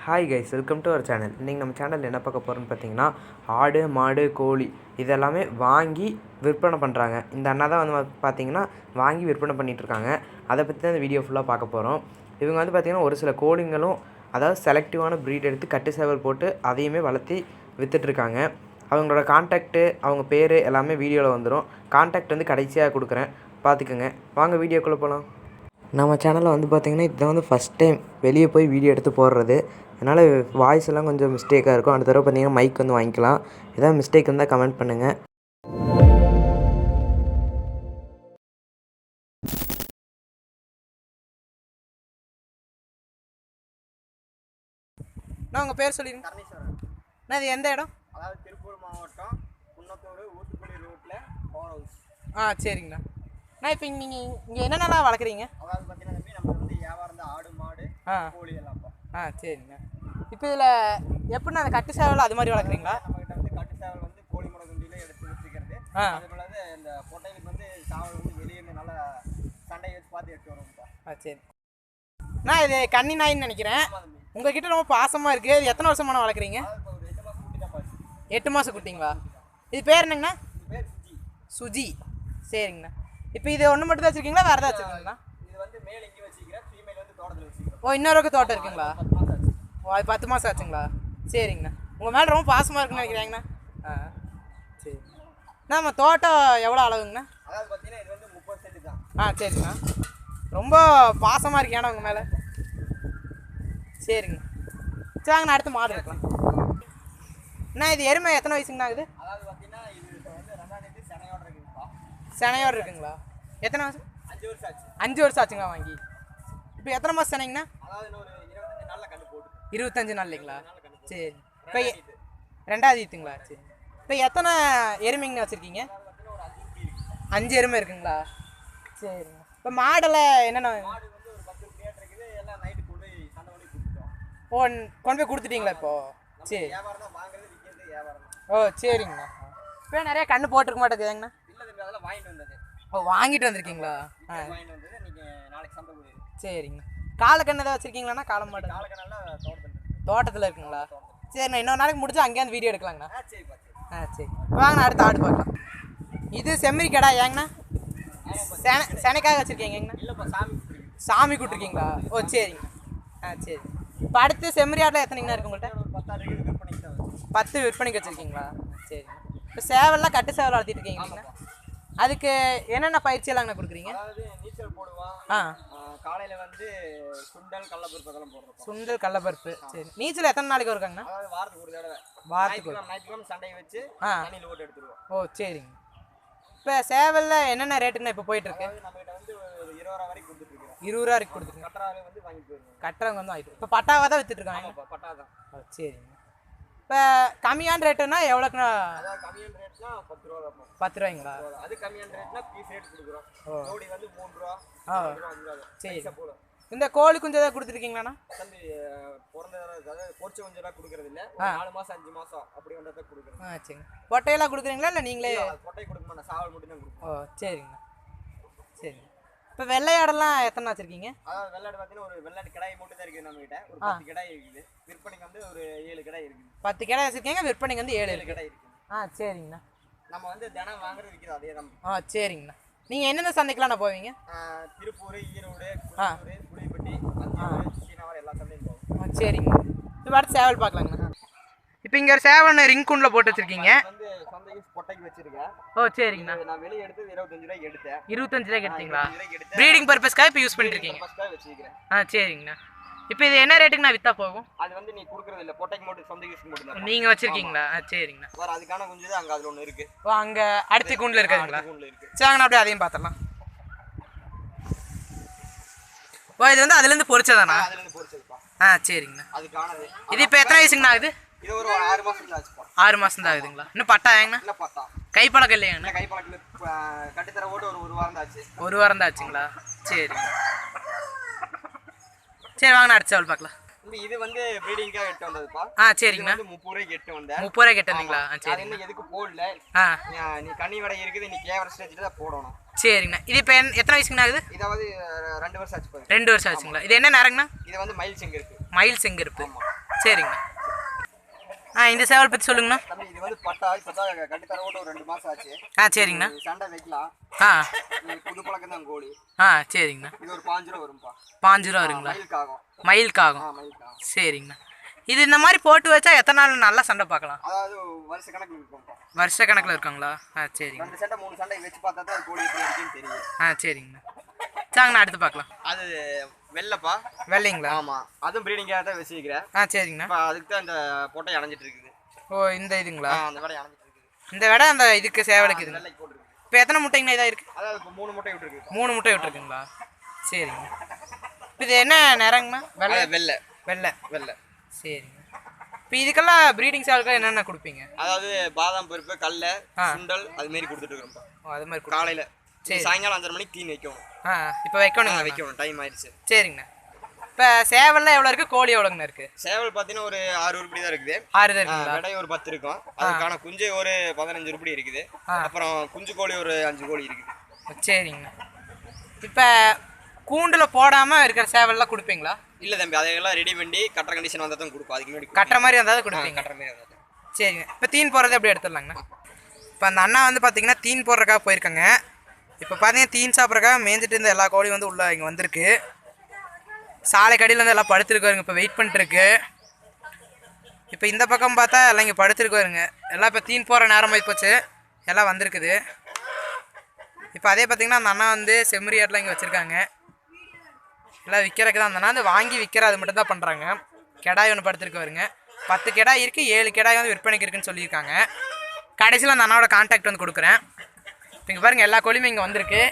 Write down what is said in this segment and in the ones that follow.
Hi guys welcome to our channel இன்றைக்கி நம்ம சேனலில் என்ன பார்க்க போகிறோன்னு பார்த்தீங்கன்னா ஆடு மாடு கோழி இதெல்லாமே வாங்கி விற்பனை பண்ணுறாங்க இந்த அண்ணா தான் வந்து பா- பார்த்தீங்கன்னா வாங்கி விற்பனை பண்ணிகிட்ருக்காங்க அதை பற்றி தான் இந்த வீடியோ ஃபுல்லாக பார்க்க போகிறோம் இவங்க வந்து பார்த்திங்கன்னா ஒரு சில கோழிங்களும் அதாவது செலக்டிவான ப்ரீட் எடுத்து கட்டு சேவல் போட்டு அதையுமே வளர்த்தி விற்றுட்ருக்காங்க அவங்களோட கான்டாக்ட்டு அவங்க பேர் எல்லாமே வீடியோவில் வந்துடும் கான்டாக்ட் வந்து கடைசியாக கொடுக்குறேன். பார்த்துக்கோங்க. வாங்க வீடியோக்குள்ளே போகலாம் நம்ம சேனலில் வந்து பார்த்திங்கன்னா இதுதான் வந்து ஃபஸ்ட் டைம் வெளியே போய் வீடியோ எடுத்து போடுறது. அதனால் வாய்ஸ் எல்லாம் கொஞ்சம் மிஸ்டேக்காக இருக்கும். அடுத்த தடவை பார்த்தீங்கன்னா மைக் வந்து வாங்கிக்கலாம். ஏதாவது மிஸ்டேக் இருந்தால் கமெண்ட் பண்ணுங்கள் நான் உங்கள் பேர் சொல்லிடுங்க நான் இது எந்த இடம்? அதாவது திருப்பூர் மாவட்டம் குன்னத்தூர் ஊத்துக்குளி ரூட்டில் பவர் ஹவுஸ் ஆ சரிங்கண்ணா. நான் இப்போ நீங்கள் இங்கே என்னென்னலாம் வளர்க்குறீங்க? அதாவது பார்த்தீங்கன்னா நம்ம வந்து வியாபாரம் ஆடு மாடு ஆ. கோழி எல்லாம் ஆ சரிங்கண்ணா. இப்போ இதில் எப்படிண்ணா அந்த கட்டு சேவல் அது மாதிரி வளர்க்குறீங்களா? நம்மகிட்ட வந்து கட்டு சேவல் வந்து கோழி குண்டியில எடுத்து வச்சுக்கிறது ஆ. அதே போல வந்து இந்த பொட்டைகளுக்கு வந்து சாவல் வந்து வெளியே இருந்து நல்லா சண்டையை வச்சு பார்த்து எடுத்து வருவோம்ப்பா ஆ சரி. நான் இது கன்னி நாயின்னு நினைக்கிறேன். உங்ககிட்ட ரொம்ப பாசமாக இருக்குது இது எத்தனை வருஷமான வளர்க்குறீங்க? அதாவது இப்போ ஒரு எட்டு மாதம் கூட்டி தான் பாச்சு எட்டு மாதம் குட்டிங்களா? இது பேர் என்னங்கண்ணா? இது பேர் சுஜி. சுஜி. சரிங்கண்ணா. இப்போ இது ஒன்று மட்டும் தான் வச்சுருக்கீங்களா? வேறு ஏதாவது வச்சுருக்கீங்களா? இது வந்து மேல் இங்கே வச்சுக்கிறேன் ஃபீமேல் வந்து தோட்டத்தில் வச்சுக்கிறோம் ஓ இன்னொரு தோட்டம் இருக்குங்களா? ஓ அது பத்து மாதம் ஆச்சுங்களா? சரிங்கண்ணா. உங்கள் மேலே ரொம்ப பாசமாக இருக்குன்னு நினைக்கிறேங்கண்ணா. ஆ சரி. நம்ம தோட்டம் எவ்வளோ அளவுங்கண்ணா? அதாவது பார்த்தீங்கன்னா இது வந்து முப்பது சென்ட் தான். ஆ சரிங்கண்ணா. ரொம்ப பாசமாக இருக்கேண்ணா உங்கள் மேலே? சரிங்க சரி வாங்கண்ணா அடுத்து மாடு இருக்கலாம் அண்ணா இது எருமை எத்தனை வயசுங்கண்ணா அதாவது பார்த்தீங்கன்னா இது வந்து செனையோடு இருக்குங்களா? எத்தனை மாதம் அஞ்சு வருஷம் ஆச்சு. அஞ்சு வருஷம் ஆச்சுங்களா வாங்கி? இப்போ எத்தனை மாதம் செனைங்கண்ணா அதாவது இன்னொரு இருபத்தஞ்சு நாள்ல கண்டு போட்டு இருபத்தஞ்சு நாள் இல்லைங்களா? சரி. இப்போ. ரெண்டாவது ஈத்துங்களா சரி. இப்போ எத்தனை எருமைங்கண்ணா வச்சுருக்கீங்க? அஞ்சு எருமை இருக்குங்களா? சரிங்க. இப்போ மாடெல்லாம் என்னென்ன? ஓ கொண்டு போய் கொடுத்துட்டீங்களா இப்போ? சரி. ஓ சரிங்கண்ணா. இப்போ நிறைய கண்ணு போட்டிருக்க மாட்டேங்குதுங்கண்ணா இல்லை தம்பி அதெல்லாம் வாங்கிட்டு வந்தது. ஓ வாங்கிட்டு வந்திருக்கீங்களா? ஆ. சரிங்கண்ணா. காலக்கண்ணு ஏதாவது வச்சுருக்கீங்களாண்ணா? காலம் மாடு நாளைக்கு நல்லா தோட்டத்தில் இருக்கு தோட்டத்தில் இருக்குங்களா? சரிண்ணா இன்னொரு நாளைக்கு முடிச்சு அங்கேயாந்து வீடியோ எடுக்கலாங்கண்ணா. ஆ சரி ஆ சரி. வாங்கண்ணா அடுத்த ஆடு பார்க்கலாம். இது செம்மறி கடா ஏங்கண்ணா? சென செனைக்காக வச்சுருக்கீங்கண்ணா இல்லைப்பா சாமி கூட்டிருக்கீங்களா ஓ சரிங்க ஆ சரி. இப்போ அடுத்து செம்மறி ஆட்டில் எத்தனைங்கண்ணா இருக்கு உங்கள்கிட்ட பத்து விற்பனைக்கு வச்சுருக்கீங்களா? சரி. இப்போ சேவல்லாம் கட்டு சேவல் வளர்த்திட்டு இருக்கீங்களா அதுக்கு என்னென்ன பயிற்சி எல்லாங்கண்ணா கொடுக்குறீங்க அதாவது நீச்சல் போடுவான் ஆ காலையில் வந்து சுண்டல் கடலப்பருப்பு அதெல்லாம் போடுறோம். சுண்டல் கடலப்பருப்பு. சரி. நீச்சல் எத்தனை நாளைக்கு அதாவது வாரத்துக்கு ஒரு தடவை. வாரத்துக்கு ஞாயிற்றுக்கிழமை சண்டையை வச்சு. தண்ணியில் ஓட்டு எடுத்துருவோம். ஓ சரிங்க. இப்போ சேவலில் என்னென்ன ரேட்டுங்கண்ணா இப்போ அதாவது நம்மகிட்ட வந்து ஒரு இருபது ரூபா வரைக்கும் கொடுத்துட்டு இருக்கிறோம். இருபது ரூபா இருக்கு கொடுத்துருங்க கட்டராவே வந்து வாங்கி போயிருவோம் கட்டுறவங்க வந்து வாங்கிட்டு இப்போ பட்டாவாக தான் விற்றுட்ருக்காங்க ஆமாப்பா பட்டாதான் ஓ சரிங்க. இப்போ கம்மியான ரேட்டுனா எவ்வளோக்குண்ணா? அதாவது கம்மியான ரேட்னா பத்து ரூபா பத்து ரூபாய்ங்களா? அது கம்மியான ரேட்னா பீஸ் ரேட் கொடுக்குறோம். ஜோடி வந்து மூணு ரூபா ஆ. சரி. இந்த கோழி குஞ்சு ஏதாவது கொடுத்துருக்கீங்களாண்ணா? தம்பி பிறந்த பொறிச்ச கொஞ்சம் எல்லாம் கொடுக்கறது இல்ல நாலு மாசம் அஞ்சு மாசம் அப்படி வந்ததை கொடுக்குறது ஆ சரிங்க பொட்டையெல்லாம் கொடுக்குறீங்களா இல்லை நீங்களே? கொட்டை கொடுக்க மாட்டேன். சாவல் மட்டும் தான் கொடுப்போம். ஓ சரிங்கண்ணா. சரிங்க இப்போ வெள்ளையாடெல்லாம் எத்தனை வச்சுருக்கீங்க? அதாவது வெள்ளாடு பார்த்தீங்கன்னா ஒரு வெள்ளாடு கிடாய் மட்டும் தான் இருக்குது நம்ம கிட்ட ஒரு பத்து கிடாய் இருக்குது. விற்பனைக்கு வந்து ஒரு ஏழு கிடாய் இருக்குது. பத்து கடை வச்சுருக்கீங்க விற்பனைக்கு வந்து ஏழு ஏழு இருக்கு கிடாய் இருக்குது. ஆ சரிங்கண்ணா. நம்ம வந்து தினம் வாங்குறது விற்கிறது அதே தான். ஆ சரிங்கண்ணா. நீங்கள் என்னென்ன சந்தைக்கெலாம் நான் போவீங்க? திருப்பூர் ஈரோடு புளிப்பட்டி சீனாவரம் எல்லா சந்தையும் போகும் ஆ சரிங்க இப்போ அடுத்து சேவல் பார்க்கலாங்கண்ணா. இப்போ இங்கே ஒரு சேவல் ரிங் குண்டில் போட்டு வச்சுருக்கீங்க. யூஸ் பொட்டைக்கு வச்சிருக்கேன். ஓ சரிங்கண்ணா. நான் வெளியே எடுத்தது இருபத்தஞ்சு ரூபாய்க்கு எடுத்தேன். இருபத்தஞ்சு ரூபாய்க்கு எடுத்தீங்களா? ப்ரீடிங் பர்பஸ்க்காக இப்போ யூஸ் பண்ணிருக்கீங்க. வச்சுக்கிறேன் ஆ சரிங்கண்ணா. இப்போ இது என்ன ரேட்டுக்குண்ணா விற்றா போகும்? அது வந்து நீ கொடுக்குறது இல்லை. பொட்டைக்கு மட்டும் சொந்த யூஸ்க்கு மட்டும் தான். நீங்கள் வச்சுருக்கீங்களா? சரிங்கண்ணா. வேறு அதுக்கான குஞ்சு அங்கே அதில் ஒன்று இருக்கு. ஓ அங்கே அடுத்த குண்டில் இருக்காதுங்களா? கூண்டில் இருக்கு. சரிங்கண்ணா அப்படியே அதையும் பார்த்துடலாம் ஓ இது வந்து அதுலேருந்து பொறிச்சதாண்ணா அதுலேருந்து பொறிச்சதுப்பா ஆ சரிங்கண்ணா. அதுக்கானது இது இப்போ எத்தனை வயசுங்கண்ணா ஆகுது? இது ஒரு ஆறு மாசத்துல ஆச்சுப்பா. ஆறு மாதம் தான் ஆகுதுங்களா? இன்னும் பட்டா ஏங்கண்ணா? இல்லை பார்த்தா கைப்பழக்கம் இல்லையாங்கண்ணா இல்லை கைப்பழக்கில் கட்டுத்தர ஓட்டு ஒரு ஒரு வாரம் ஆச்சு. ஒரு வாரம் தான் ஆச்சுங்களா? சரி. சரி வாங்கண்ணா அடுத்த சேவல் பார்க்கலாம். இது வந்து ப்ரீடிங்காக எட்டு வந்ததுப்பா. ஆ சரிங்கண்ணா. முப்பது ரூபாய்க்கு எட்டு வந்தேன். முப்பது ரூபாய் கேட்டிருந்தீங்களா ஆ அது சரிங்கண்ணா இன்னும் எதுக்கு போடல. ஆ. நீ- கண்ணி வடை இருக்குது நீ கேவர ஸ்டேஜில் தான் போடணும். சரிங்கண்ணா. இது இப்போ எத்தனை வயசுங்கண்ணா ஆகுது இதாவது ரெண்டு வருஷம் ஆச்சு ரெண்டு வருஷம் ஆச்சுங்களா? இது என்ன நேரங்கண்ணா இது வந்து மயில் செங்கு இருக்கு மயில் செங்கருப்பு. சரிங்கண்ணா. ஆ இந்த சேவல் பற்றி சொல்லுங்கண்ணா. தம்பி இது வந்து பட்டா. இப்போ தான் கட்டி தர விட்டு ஒரு ரெண்டு மாசம் ஆச்சு. ஆ சரிங்கண்ணா. சண்டை வைக்கலாம். ஆ. புது பழக்கம் தான் கோழி. ஆ சரிங்கண்ணா. இது ஒரு பாஞ்சு ரூபா வரும்பா. பாஞ்சு ரூபா வருங்களா? ஆ மயிலுக்காகும். சரிங்கண்ணா. இது இந்த மாதிரி போட்டு வச்சா எத்தனை நாள் நல்லா சண்டை பார்க்கலாம்? அதாவது வருஷ கணக்கு இருக்கும்ப்பா வருஷ கணக்கில் இருக்காங்களா? ஆ சரிங்க ரெண்டு சண்டை மூணு சண்டை வச்சு பார்த்தா தான் கோழி எப்படி இருக்குன்னு தெரியும். ஆ சரிங்கண்ணா. சாங்கண்ணா அடுத்து பார்க்கலாம். அது வெள்ளைப்பா. வெள்ளைங்களா? ஆமா. அதுவும் ப்ரீடிங்காக தான் வச்சுக்கிறேன் ஆ சரிங்கண்ணா. இப்போ அதுக்கு தான் இந்த பொட்டை அணைஞ்சிட்டு இருக்குது. ஓ இந்த இதுங்களா? அந்த வேலை அணைஞ்சிட்டு இருக்குது. இந்த விட அந்த இதுக்கு சேவலுக்கு போட்டுருக்கு. இப்போ எத்தனை முட்டைங்கண்ணா இதாக இருக்குது அதாவது இப்போ மூணு முட்டை விட்டுருக்கு மூணு முட்டை விட்டுருக்குங்களா? சரிங்க. இது என்ன நிறங்கண்ணா? வெள்ளை? வெள்ளை. வெள்ளை. வெள்ளை. சரிங்க. இப்போ இதுக்கெல்லாம் ப்ரீடிங் சேவலுக்கு என்னென்ன கொடுப்பீங்க? அதாவது பாதாம் பருப்பு கடல. சுண்டல் அது மாரி கொடுத்துட்டு இருக்கிறோம்ப்பா. ஓ அது மாதிரி கொடு காலையில சாயங்காலம் அஞ்சரை மணிக்கு தீன் வைக்கணும் ஆ இப்போ வைக்கணுங்க. வைக்கணும். டைம் ஆயிடுச்சு. சரிங்கண்ணா. இப்போ சேவல்லாம் எவ்வளோ இருக்குது கோழி எவ்வளோங்கண்ணா இருக்குது சேவல் பார்த்தீங்கன்னா ஒரு ஆறு உருப்படி தான் இருக்குது. ஆறு தான் விடை ஒரு பத்து இருக்கும். அதுக்கான குஞ்சு ஒரு பதினஞ்சு உருப்படி இருக்குது. அப்புறம் குஞ்சு கோழி ஒரு அஞ்சு கோழி இருக்குது. சரிங்கண்ணா. இப்போ கூண்டில் போடாமல் இருக்கிற சேவல்லாம் கொடுப்பீங்களா? இல்ல தம்பி அதையெல்லாம் ரெடி பண்ணி கட்டுற கண்டிஷன் வந்தால் தான் கொடுப்போம். அதுக்கு முன்னாடி கட்டுற மாதிரி வந்தால் ஆ, கொடுப்பீங்க. கட்டுற மாதிரி வந்தால் தான். சரிங்க. இப்போ தீன் போடுறது எப்படி எடுத்துடலாங்கண்ணா? இப்போ அந்த அண்ணா வந்து பார்த்தீங்கன்னா தீன் போடுறக்காக போயிருக்காங்க. இப்போ பார்த்தீங்கன்னா தீன் சாப்பிட்றக்காக மேய்ஞ்சிட்டு இருந்த எல்லா கோழியும் வந்து உள்ளே இங்கே வந்திருக்கு. சாலை கடையில் வந்து எல்லாம் படுத்துருக்காருங்க. இப்போ வெயிட் பண்ணிட்டுருக்கு. இப்போ இந்த பக்கம் பார்த்தா எல்லாம் இங்கே படுத்துருக்காருங்க. எல்லாம் இப்போ தீன் போகிற நேரம் போச்சு. எல்லாம் வந்திருக்குது. இப்போ அதே பார்த்தீங்கன்னா அந்த அண்ணா வந்து செம்மறியாட்டில் இங்கே வச்சுருக்காங்க. எல்லாம் விற்கிறக்கு தான் அந்த அண்ணா வந்து வாங்கி விற்கிற அது மட்டும் தான் பண்ணுறாங்க கெடாய் ஒன்று படுத்துருக்காருங்க பத்து கெடாய் இருக்குது ஏழு கெடாய் வந்து விற்பனைக்கு இருக்குன்னு சொல்லியிருக்காங்க. கடைசியில் அந்த அண்ணாவோட கான்டாக்ட் வந்து கொடுக்குறேன். இங்கே பாருங்கள் எல்லா கோழியுமே இங்கே வந்திருக்கு.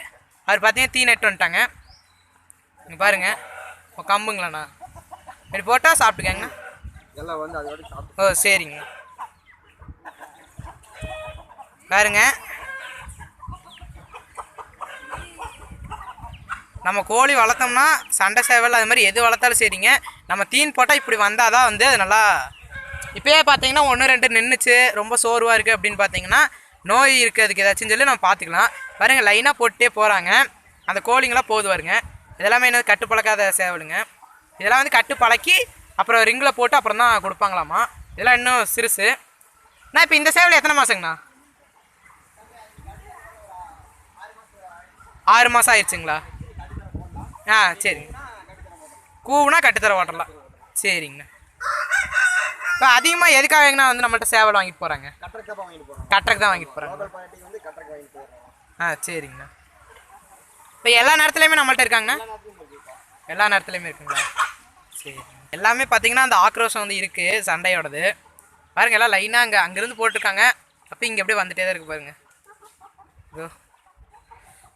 அவர் பார்த்தீங்கன்னா தீ நெட்டு வந்துட்டாங்க. இங்கே பாருங்கள் கம்புங்களாண்ணா. இப்படி போட்டால் சாப்பிட்டுக்கங்கண்ணா எல்லாம் வந்து அதோட சாப்பிட்டு ஓ சரிங்க. பாருங்க. நம்ம கோழி வளர்த்தோம்னா சண்டை சேவல் அது மாதிரி எது வளர்த்தாலும் சரிங்க. நம்ம தீன் போட்டால் இப்படி வந்தால் தான் வந்து அது நல்லா இப்போயே பார்த்தீங்கன்னா ஒன்று ரெண்டு நின்றுச்சு ரொம்ப சோர்வாக இருக்குது அப்படின்னு பார்த்தீங்கன்னா நோய் இருக்கிறதுக்கு ஏதாச்சும் சொல்லி நம்ம பார்த்துக்கலாம். பாருங்க லைனாக போட்டுட்டே போகிறாங்க அந்த கோழிங்களாம் போது வருங்க இதெல்லாமே என்ன கட்டு பழக்காத சேவலுங்க. இதெல்லாம் வந்து கட்டு பழக்கி அப்புறம் ரிங்கில் போட்டு அப்புறம் தான் கொடுப்பாங்களாமா? இதெல்லாம் இன்னும் சிறுசு. நான் இப்போ இந்த சேவல் எத்தனை மாதங்கண்ணா ஆறு மாதம் ஆயிடுச்சுங்களா? ஆ சரிங்க கூவுனா கட்டுத்தர ஓட்டலாம். சரிங்கண்ணா. இப்போ அதிகமாக எதுக்காகங்கண்ணா வந்து நம்மள்ட்ட சேவல் வாங்கிட்டு போகிறாங்க கட்டுறதுக்கு தான் வாங்கிட்டு போகிறாங்க ஆ சரிங்கண்ணா. இப்போ எல்லா நேரத்துலையுமே நம்மள்ட்ட இருக்காங்கண்ணா? எல்லா நேரத்துலையுமே இருக்குங்களா? சரி. எல்லாமே பார்த்தீங்கன்னா அந்த ஆக்ரோஷம் வந்து இருக்குது சண்டையோடது. பாருங்க எல்லாம் லைனாக அங்கே அங்கேருந்து போட்டிருக்காங்க. அப்போ இங்கே அப்படியே வந்துட்டே தான் இருக்கு பாருங்க. இதோ.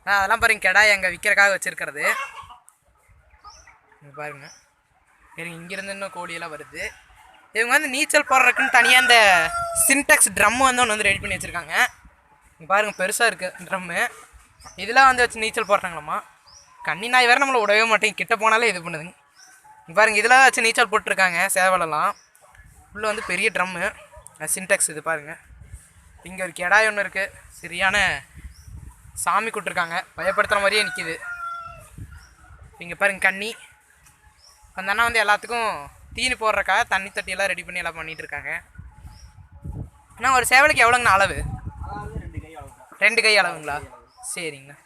ஆ அதெல்லாம் பாருங்க கெடாய் அங்கே விற்கிறக்காக வச்சுருக்கிறது. இங்கே பாருங்க. இருங்க இங்கேருந்து இன்னும் கோழியெல்லாம் வருது. இவங்க வந்து நீச்சல் போடுறதுக்குன்னு தனியாக அந்த சின்டெக்ஸ் ட்ரம் வந்து ஒன்று வந்து ரெடி பண்ணி வச்சுருக்காங்க. பாருங்கள் பெருசாக இருக்குது ட்ரம்மு இதெல்லாம் வந்து வச்சு நீச்சல் போடுறாங்களாம்மா கண்ணி நாய் வேறு நம்மளை விடவே மாட்டேங்க கிட்ட போனாலே இது பண்ணுதுங்க இங்க பாருங்க இதெல்லாம் வச்சு நீச்சல் போட்டிருக்காங்க சேவலெல்லாம். உள்ளே வந்து பெரிய ட்ரம்மு சின்டெக்ஸ் இது பாருங்கள் இங்கே ஒரு கெடாய் ஒன்று இருக்குது சரியான சாமி கூட்டிருக்காங்க. பயப்படுத்துகிற மாதிரியே நிற்கிது இங்கே பாருங்கள் கண்ணி. அந்த அண்ணா வந்து எல்லாத்துக்கும் தீனி போடுறக்காக தண்ணி தொட்டியெல்லாம் ரெடி பண்ணி எல்லாம் பண்ணிகிட்டு இருக்காங்க அண்ணா ஒரு சேவலுக்கு எவ்வளோங்கண்ணா அளவு? ரெண்டு கை அளவு ரெண்டு கை அளவுங்களா? சரிங்கண்ணா.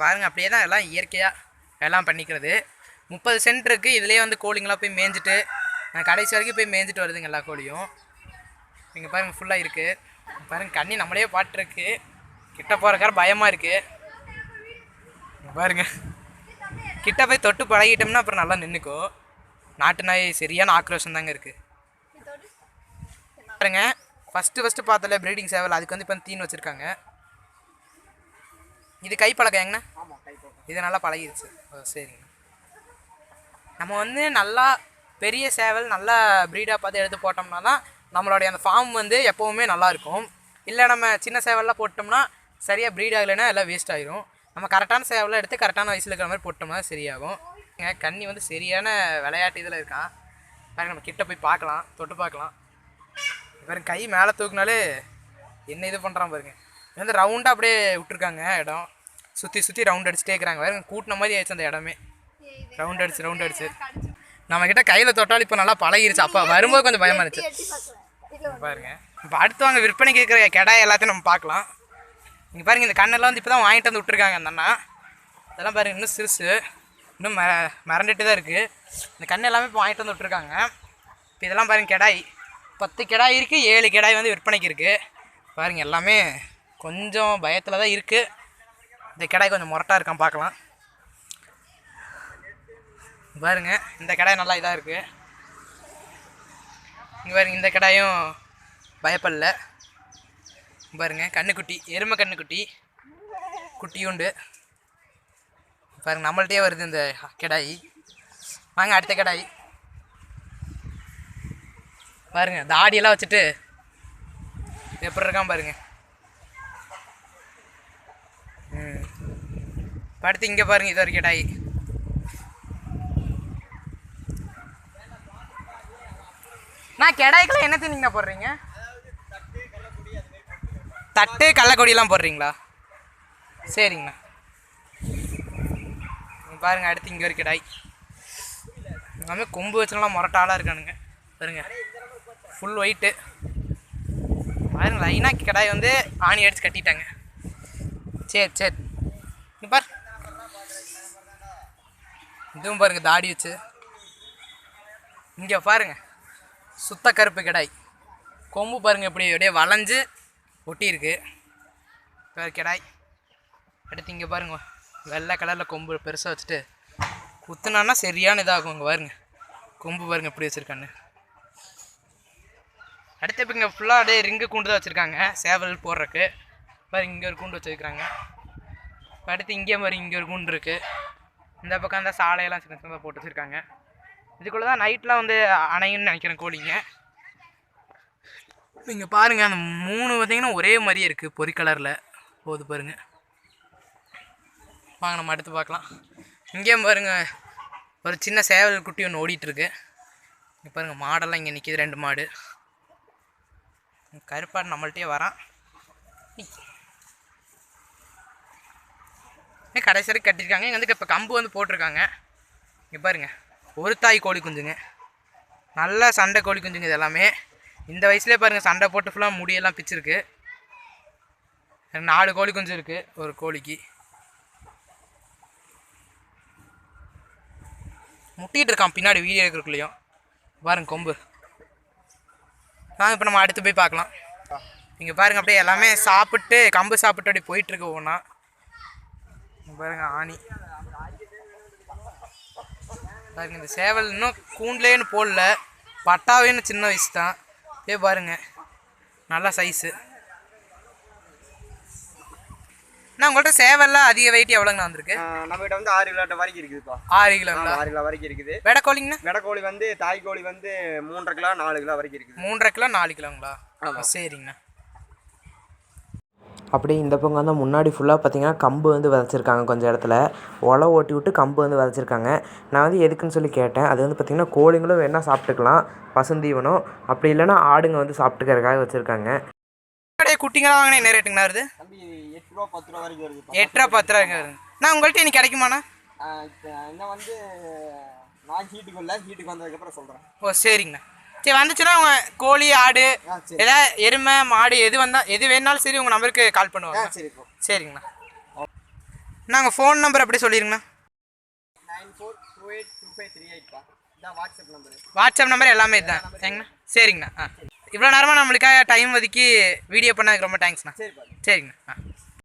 பாருங்கள் அப்படியே தான் எல்லாம் இயற்கையாக எல்லாம் பண்ணிக்கிறது. முப்பது சென்ட் இருக்குது இதுலேயே வந்து கோழிங்களாம் போய் மேய்ஞ்சிட்டு நான் கடைசி வரைக்கும் போய் மேய்ஞ்சிட்டு வருதுங்க எல்லா கோழியும். நீங்கள் பாருங்கள் ஃபுல்லாக இருக்குது பாருங்க கண்ணி நம்மளே பாட்டுருக்கு. கிட்ட போகிறக்கார பயமாக இருக்குது பாருங்க. கிட்ட போய் தொட்டு பழகிட்டோம்னா அப்புறம் நல்லா நின்றுக்கும் நாட்டு நாய் சரியான ஆக்ரோஷம் தாங்க இருக்குது பாருங்க ஃபஸ்ட்டு ஃபஸ்ட்டு பார்த்தல ப்ரீடிங் சேவல். அதுக்கு வந்து இப்போ தீன் வச்சுருக்காங்க. இது கை பழக்கம் எங்கண்ணா இது நல்லா பழகிடுச்சு ஓ சரிங்க. நம்ம வந்து நல்லா பெரிய சேவல் நல்லா ப்ரீடாக பார்த்து எடுத்து போட்டோம்னா தான் நம்மளுடைய அந்த ஃபார்ம் வந்து எப்போவுமே நல்லா இருக்கும். இல்லை நம்ம சின்ன சேவல்லாம் போட்டோம்னா சரியாக ப்ரீட் ஆகலைன்னா எல்லாம் வேஸ்ட் ஆகிரும் நம்ம கரெக்டான சேவலாம் எடுத்து கரெக்டான வயசில் இருக்கிற மாதிரி போட்டோம்னா சரியாகும். ஏங்க, கண்ணி வந்து சரியான விளையாட்டு இதில் இருக்கான் பாருங்க நம்ம கிட்ட போய் பார்க்கலாம் தொட்டு பார்க்கலாம். பாருங்க கை மேலே தூக்குனாலே என்ன இது பண்ணுறான் பாருங்க. வந்து ரவுண்டாக அப்படியே விட்டுருக்காங்க இடம். சுற்றி சுற்றி ரவுண்ட் அடிச்சுட்டே இருக்கிறாங்க. வேறு கூட்டின மாதிரி ஆயிடுச்சு அந்த இடமே. ரவுண்ட் அடிச்சு ரவுண்ட் அடிச்சு. நம்மக்கிட்ட கையில் தொட்டாலும் இப்போ நல்லா பழகிருச்சு. அப்போ வரும்போது கொஞ்சம் பயமாக இருந்துச்சு. பாருங்க. இப்போ அடுத்து வாங்க விற்பனைக்கு இருக்கிற கிடாய் எல்லாத்தையும் நம்ம பார்க்கலாம். இங்கே பாருங்கள் இந்த கண்ணெல்லாம் வந்து இப்போ தான் வாங்கிட்டு வந்து விட்டுருக்காங்க அந்த அண்ணா. இதெல்லாம் பாருங்கள் இன்னும் சிறுசு இன்னும் ம மறந்துட்டு தான் இருக்குது இந்த கண்ணு எல்லாமே இப்போ வாங்கிட்டு வந்து விட்டுருக்காங்க. இப்போ இதெல்லாம் பாருங்கள் கிடாய். பத்து கிடாய் இருக்குது ஏழு கிடாய் வந்து விற்பனைக்கு இருக்குது பாருங்கள் எல்லாமே கொஞ்சம் பயத்தில் தான் இருக்குது இந்த கிடாய் கொஞ்சம் முரட்டாக இருக்கான் பார்க்கலாம். பாருங்கள் இந்த கிடாய் நல்லா இதாக இருக்குது இங்கே பாருங்க இந்த கிடாயும் பயப்படல. பாருங்க கண்ணுக்குட்டி எருமை கண்ணுக்குட்டி. குட்டியுண்டு. பாருங்க நம்மள்ட்டே வருது இந்த கிடாய். வாங்க அடுத்த கிடாய். பாருங்க தாடியெல்லாம் வச்சுட்டு எப்படி இருக்கான் பாருங்க. ம். அடுத்து இங்கே பாருங்க இது ஒரு கிடாய். நான் கிடாய்க்குலாம் என்ன தின்னிங்கண்ணா போடுறீங்க? தட்டு கள்ளக்கொடியெல்லாம் போடுறீங்களா? சரிங்கண்ணா. பாருங்கள் அடுத்து இங்கே ஒரு கிடாய். எல்லாமே கொம்பு வச்சுலாம் மொரட்டாலாக இருக்கானுங்க. பாருங்க ஃபுல் ஒயிட்டு பாருங்க லைனாக கிடாய் வந்து ஆணி அடித்து கட்டிட்டாங்க. சரி சரி. இங்கே பார். இதுவும் பாருங்க தாடி வச்சு. இங்கே பாருங்க சுத்த கருப்பு கிடாய். கொம்பு பாருங்க இப்படி அப்படியே வளைஞ்சு ஒட்டியிருக்கு. வேறு கிடாய். அடுத்து இங்கே பாருங்க. வெள்ளை கலரில் கொம்பு பெருசாக வச்சுட்டு குத்துனான்னா சரியான இதாகும் இங்கே பாருங்க. கொம்பு பாருங்க எப்படி வச்சுருக்கான்னு. அடுத்து இப்போ இங்கே ஃபுல்லாக அப்படியே ரிங்கு கூண்டு தான் வச்சுருக்காங்க. சேவல் போடுறக்கு பாருங்க இங்கே ஒரு கூண்டு வச்சுருக்காங்க. அடுத்து இங்கே மாதிரி இங்கே ஒரு கூண்டு இருக்குது இந்த பக்கம் அந்த சாலையெல்லாம் சின்ன சின்னதாக போட்டு வச்சுருக்காங்க. இதுக்குள்ளே தான் நைட்லாம் வந்து அணையும்னு நினைக்கிறேன் கோழிங்க. நீங்கள் பாருங்கள் அந்த மூணு பார்த்திங்கன்னா ஒரே மாதிரியே இருக்குது பொறி கலரில். போது பாருங்கள் வாங்க நம்ம அடுத்து பார்க்கலாம். இங்கேயும் பாருங்கள் ஒரு சின்ன சேவல் குட்டி ஒன்று ஓடிட்டுருக்கு. இங்கே பாருங்கள் மாடெல்லாம் இங்கே நிற்கிது ரெண்டு மாடு. கருப்பாடு நம்மள்ட்டே வரான். ஏ, கடைசி வரைக்கும் கட்டியிருக்காங்க. இங்கே வந்து இப்போ கம்பு வந்து போட்டிருக்காங்க. இங்கே பாருங்க ஒரு தாய் கோழி குஞ்சுங்க. நல்ல சண்டை கோழி குஞ்சுங்க இது எல்லாமே. இந்த வயசுலேயே பாருங்கள் சண்டை போட்டு ஃபுல்லாக முடியெல்லாம் பிச்சிருக்கு. நாலு கோழி குஞ்சு இருக்குது ஒரு கோழிக்கு. முட்டிகிட்டு இருக்கான் பின்னாடி வீடியோ எடுக்கிறக்குள்ளேயும் பாருங்க கொம்பு. வாங்க இப்போ நம்ம அடுத்து போய் பார்க்கலாம். இங்கே பாருங்க அப்படியே எல்லாமே சாப்பிட்டு கம்பு சாப்பிட்டு அப்படியே போயிட்டுருக்கு ஒவ்வொன்றா பாருங்கள் ஆணி. பாருங்க இந்த சேவல் இன்னும் கூண்டுலேன்னு போடல. பட்டாவேன்னு சின்ன வயசு தான். ஏ பாருங்க. நல்லா சைஸு நான் உங்கள்கிட்ட சேவல்லாம் அதிக வெயிட் எவ்வளோங்கண்ணா வந்திருக்கு? நம்ம கிட்ட வந்து ஆறு கிலோ வரைக்கும் இருக்குதுப்பா. ஆறு கிலோங்களா? ஆறு கிலோ வரைக்கும் இருக்குது. வெடை கோழிங்கண்ணா? வெடக்கோழி வந்து தாய் கோழி வந்து மூன்றரை கிலோ நாலு கிலோ வரைக்கும் இருக்குது. மூன்றரை கிலோ நாலு கிலோங்களா. சரிங்கண்ணா. அப்படியே இந்த பக்கம் வந்து முன்னாடி ஃபுல்லாக பார்த்தீங்கன்னா கம்பு வந்து விதைச்சிருக்காங்க கொஞ்சம் இடத்துல. ஒலை ஓட்டி விட்டு கம்பு வந்து விதைச்சிருக்காங்க. நான் வந்து எதுக்குன்னு சொல்லி கேட்டேன்? அது வந்து பார்த்திங்கன்னா கோழிங்களும் வேணால் சாப்பிட்டுக்கலாம். பசுந்தீவனம் அப்படி இல்லைன்னா ஆடுங்க வந்து சாப்பிட்டுக்கறதுக்காக வச்சுருக்காங்க. குட்டிங்களாம் வாங்கினா? என்ன ரேட்டுங்கண்ணா வருது? எட்டு ரூபா பத்து ரூபா வரைக்கும் வருதுப்பா எட்டு ரூபா பத்து ரூபா வருது. நான் உங்கள்கிட்ட இன்னைக்கு கிடைக்குமாண்ணா? இன்னும் வந்து நான் ஹீட்டுக்கு இல்லை ஹீட்டுக்கு வந்ததுக்கப்புறம் சொல்கிறேன் ஓ சரிங்கண்ணா. சரி வந்துச்சுன்னா உங்க கோழி ஆடு ஏதாவது எருமை மாடு எது வந்தால் எது வேணாலும் சரி உங்கள் நம்பருக்கு கால் பண்ணுவாங்க இப்போ சரிங்கண்ணா. நாங்கள் ஃபோன் நம்பர் அப்படியே சொல்லிடுங்கண்ணா nine four two eight two five three எயிட்ப்பா இதான் வாட்ஸ்அப் நம்பரு வாட்ஸ்அப் நம்பர் எல்லாமே இதுதான். சரிங்கண்ணா. சரிங்கண்ணா ஆ. இவ்வளோ நேரமாக நம்மளுக்காக டைம் ஒதுக்கி வீடியோ பண்ணதுக்கு ரொம்ப தேங்க்ஸ்ண்ணா சரிங்கண்ணா ஆ.